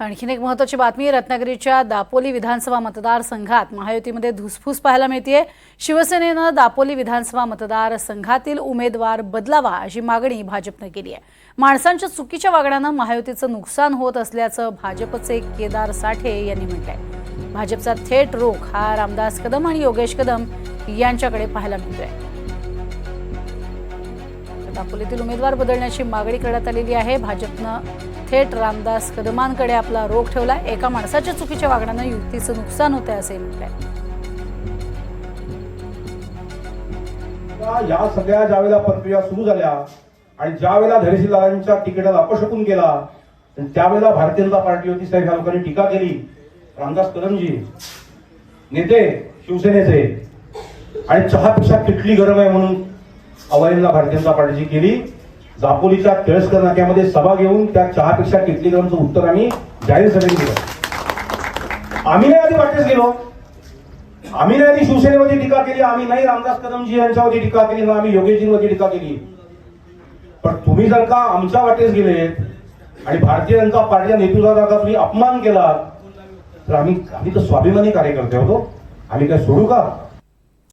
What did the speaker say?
आणखीन एक महत्वाची बातमी रत्नागिरीच्या दापोली विधानसभा मतदारसंघात महायुतीमध्ये धुसफूस पाहायला मिळतीये. शिवसेनेनं दापोली विधानसभा मतदारसंघातील उमेदवार बदलावा अशी मागणी भाजपनं केली आहे. माणसांच्या चुकीच्या वागण्यानं महायुतीचं नुकसान होत असल्याचं भाजपचे केदार साठे यांनी म्हटलंय. भाजपचा थेट रोख हा रामदास कदम आणि योगेश कदम यांच्याकडे पाहायला मिळतोय. दापोलीतील उमेदवार बदलण्याची मागणी करण्यात आलेली आहे. भाजपनं थेट रामदास कदमांकडे आपला रोख ठेवलाय एका माणसाच्या चुकीच्या वागण्यानं युतीचं नुकसान होतंय असे म्हटलंय. या सगळ्या ज्या वेळेला प्रक्रिया सुरू झाल्या आणि ज्या वेळेला धैर्यशीलांच्या तिकिटाला अपशकून गेला त्यावेळेला भारतीय जनता पार्टीवरती साहेब ह्या लोकांनी टीका केली. रामदास कदमजी नेते शिवसेनेचे आणि चहापेक्षा किटली गरम आहे म्हणून अवहेलना भारतीय जनता पार्टीची केली. दापोलीच्या केळसकर नाक्यामध्ये सभा घेऊन त्या चहापेक्षा किटली गरमचं उत्तर आम्ही जाहीर सभेने दिलं. आम्ही नाही आधी वाटेच गेलो. आम्ही नाही आधी शिवसेनेवरती टीका केली आम्ही नाही रामदास कदमजी यांच्यावरती टीका केली ना आम्ही योगेशजींवरती टीका केली. पण तुम्ही जर का आमच्या वाटेस गेले आणि भारतीय जनता पार्टीच्या नेतृत्वाचा जर का तुम्ही अपमान केला तर आम्ही आम्ही तर स्वाभिमानी कार्यकर्ते होतो. आम्ही काय सोडू का?